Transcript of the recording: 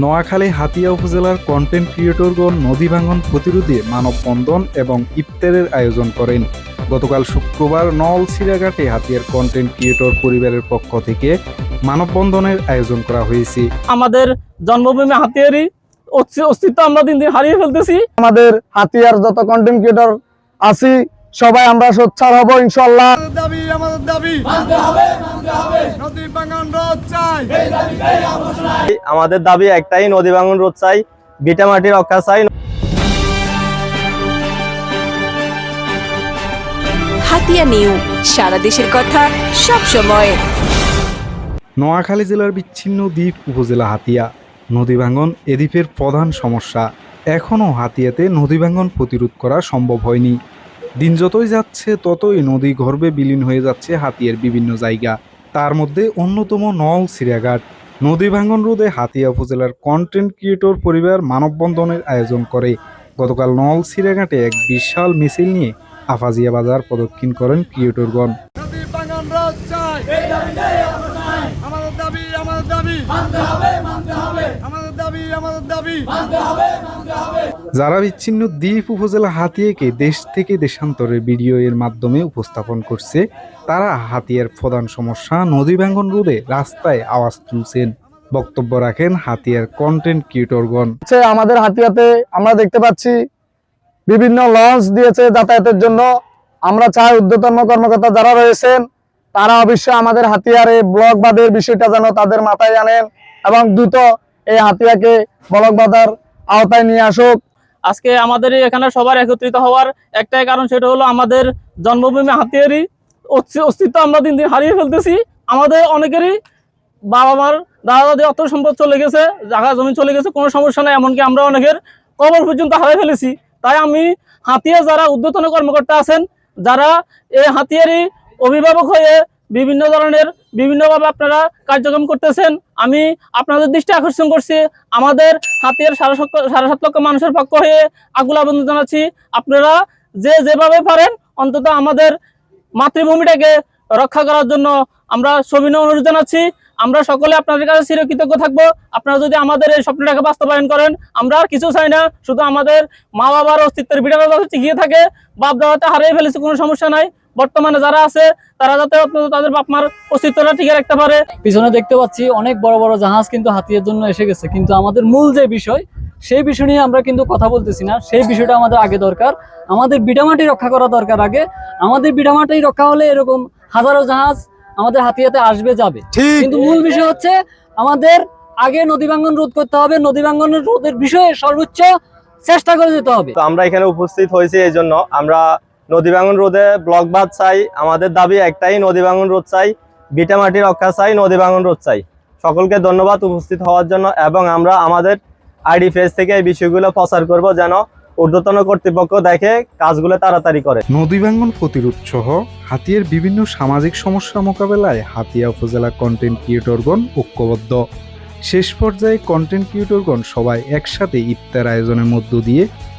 নোয়াখালী হাতিয়া উপজেলার কন্টেন্ট ক্রিয়েটরগণ নদী ভাঙন প্রতিরোধে মানববন্ধন এবং ইফতারের আয়োজন করেন। গতকাল শুক্রবার নল সিরাঘাটে হাতিয়ার কন্টেন্ট ক্রিয়েটর পরিবারের পক্ষ থেকে মানববন্ধনের আয়োজন করা হয়েছে। আমাদের জন্মভূমি হাতিয়ারই অস্তি- অস্তিত্ব আমরা দিন দিন হারিয়ে ফেলতেছি। আমাদের হাতিয়ার যত কন্টেন্ট ক্রিয়েটর আছি সবাই আমরা সোচ্চার হব ইনশাল্লাহ দাবি আমাদের দাবি। নদী বাগান রোধ চাই। আমাদের দাবি একটাই নদী ভাঙন রোধ চাই ভিটামাটি রক্ষা চাই। হাতিয়া নিউ সারা দেশের কথা সব সময়। নোয়াখালী জেলার বিচ্ছিন্ন দ্বীপ উপজেলা হাতিয়া। নদী ভাঙন এ দ্বীপের প্রধান সমস্যা এখনও হাতিয়াতে নদী ভাঙন প্রতিরোধ করা সম্ভব হয়নি। দিন যতই যাচ্ছে ততই নদী গর্ভে বিলীন হয়ে যাচ্ছে হাতিয়ার বিভিন্ন জায়গা। তার মধ্যে অন্যতম নল সিরিয়াঘাট নদী ভাঙন রোধে হাতিয়া উপজেলার কন্টেন্ট ক্রিয়েটর পরিবার মানববন্ধনের আয়োজন করে। গতকাল নল সিরিয়াঘাটে এক বিশাল মিছিল নিয়ে আফাজিয়া বাজার প্রদক্ষিণ করেন ক্রিয়েটরগণ আমাদের দাবি আমাদের দাবি। আমাদের দাবি আমাদের দাবি। যারা বিচ্ছিন্ন দ্বীপ উপজেলা হাতিয়াকে দেশ থেকে দেশান্তরের ভিডিও এর মাধ্যমে উপস্থাপন করছে, তারা হাতিয়ার প্রধান সমস্যা নদী ভাঙ্গন রোধে রাস্তায় আওয়াজ তুলছেন। বক্তব্য রাখেন হাতিয়ার কন্টেন্ট ক্রিয়েটরগণ আমাদের হাতিয়াতে আমরা দেখতে পাচ্ছি বিভিন্ন লঞ্চ দিয়েছে যাতায়াতের জন্য। আমরা চাই ঊর্ধ্বতন কর্মকর্তা যারা রয়েছেন, তারা অবশ্যই আমাদের হাতিয়ার ব্লক বাদের বিষয়টা যেন তাদের মাথায় আনেন এবং দ্রুত এই হাতিয়াকে ব্লক বাজার আওতায় নিয়ে আসুক। আজকে আমাদের এখানে সবার একত্রিত হওয়ার একটাই কারণ সেটা হলো আমাদের জন্মভূমি হাতিয়ারি। অস্তিত্ব আমরা দিন দিন হারিয়ে ফেলতেছি। আমাদের অনেকেরই বাবা মার দাদা দাদি অত সম্পদ চলে গেছে জায়গা জমি চলে গেছে, কোনো সমস্যা নাই, এমনকি আমরা অনেকের কবর পর্যন্ত হারিয়ে ফেলেছি। তাই আমি হাতিয়া যারা উদ্যতন কর্মকর্তা আছেন, যারা এই হাতিয়ারি অভিভাবক হয়ে বিভিন্ন ধরনের, বিভিন্নভাবে আপনারা কার্যক্রম করতেছেন। আমি আপনাদের দৃষ্টি আকর্ষণ করছি। আমাদের হাতিয়ার সাড়ে সাড়ে সাত লক্ষ মানুষের পক্ষ হয়ে আকুল আবেদন জানাচ্ছি। আপনারা যে যেভাবে পারেন, অন্তত আমাদের মাতৃভূমিটাকে রক্ষা করার জন্য আমরা সবিনয় অনুরোধ জানাচ্ছি। আমরা সকলে আপনাদের কাছে চিরকৃতজ্ঞ থাকব। আপনারা যদি আমাদের এই স্বপ্নটাকে বাস্তবায়ন করেন, আমরা আর কিছু চাই না। শুধু আমাদের মা বাবার অস্তিত্বের বিড়াল টিকিয়ে থাকে। বাপ দাদাতে হারিয়ে ফেলেছে, কোনো সমস্যা নাই। বর্তমানে যারা আছে তারা যাতে তাদের বাপ মার অস্তিত্বটা টিকে রাখতে পারে। পিছনে দেখতে পাচ্ছি অনেক বড় বড় জাহাজ কিন্তু হাতিয়ার জন্য এসে গেছে। কিন্তু আমাদের মূল যে বিষয় সেই বিষয় নিয়ে আমরা কিন্তু কথা বলতেছি না। সেই বিষয়টা আমাদের আগে দরকার। আমাদের বিটামাটি রক্ষা করা দরকার আগে। আমাদের বিটামাটি রক্ষা হলে এরকম হাজারো জাহাজ আমাদের হাতিয়াতে আসবে যাবে। কিন্তু মূল বিষয় হচ্ছে আমাদের আগে নদী ভাঙ্গন রোধ করতে হবে। নদী ভাঙ্গনের রোধের বিষয়ে সর্বোচ্চ চেষ্টা করে যেতে হবে। তো আমরা এখানে উপস্থিত হয়েছি এই জন্য। আমরা নদী ভাঙন রোধে ব্লক বাদ চাই। আমাদের দাবি একটাই, নদী ভাঙন রোধ চাই। ভিটামাটি রক্ষা চাই, নদী ভাঙন রোধ চাই। সকলকে ধন্যবাদ উপস্থিত হওয়ার জন্য এবং আমরা আমাদের আইডি ফেজ থেকে এই বিষয়গুলো প্রচার করব যেন ঊর্ধ্বতন কর্তৃপক্ষ দেখে কাজগুলো তাড়াতাড়ি করে। নদী ভাঙ্গন প্রতিরোধ সহ হাতিয়ার বিভিন্ন সামাজিক সমস্যা মোকাবেলায় হাতিয়া উপজেলা কন্টেন্ট ক্রিয়েটরগণ ঐক্যবদ্ধ। শেষ পর্যায়ে কন্টেন্ট ক্রিয়েটরগণ সবাই একসাথে ইফতার আয়োজনের মধ্য দিয়ে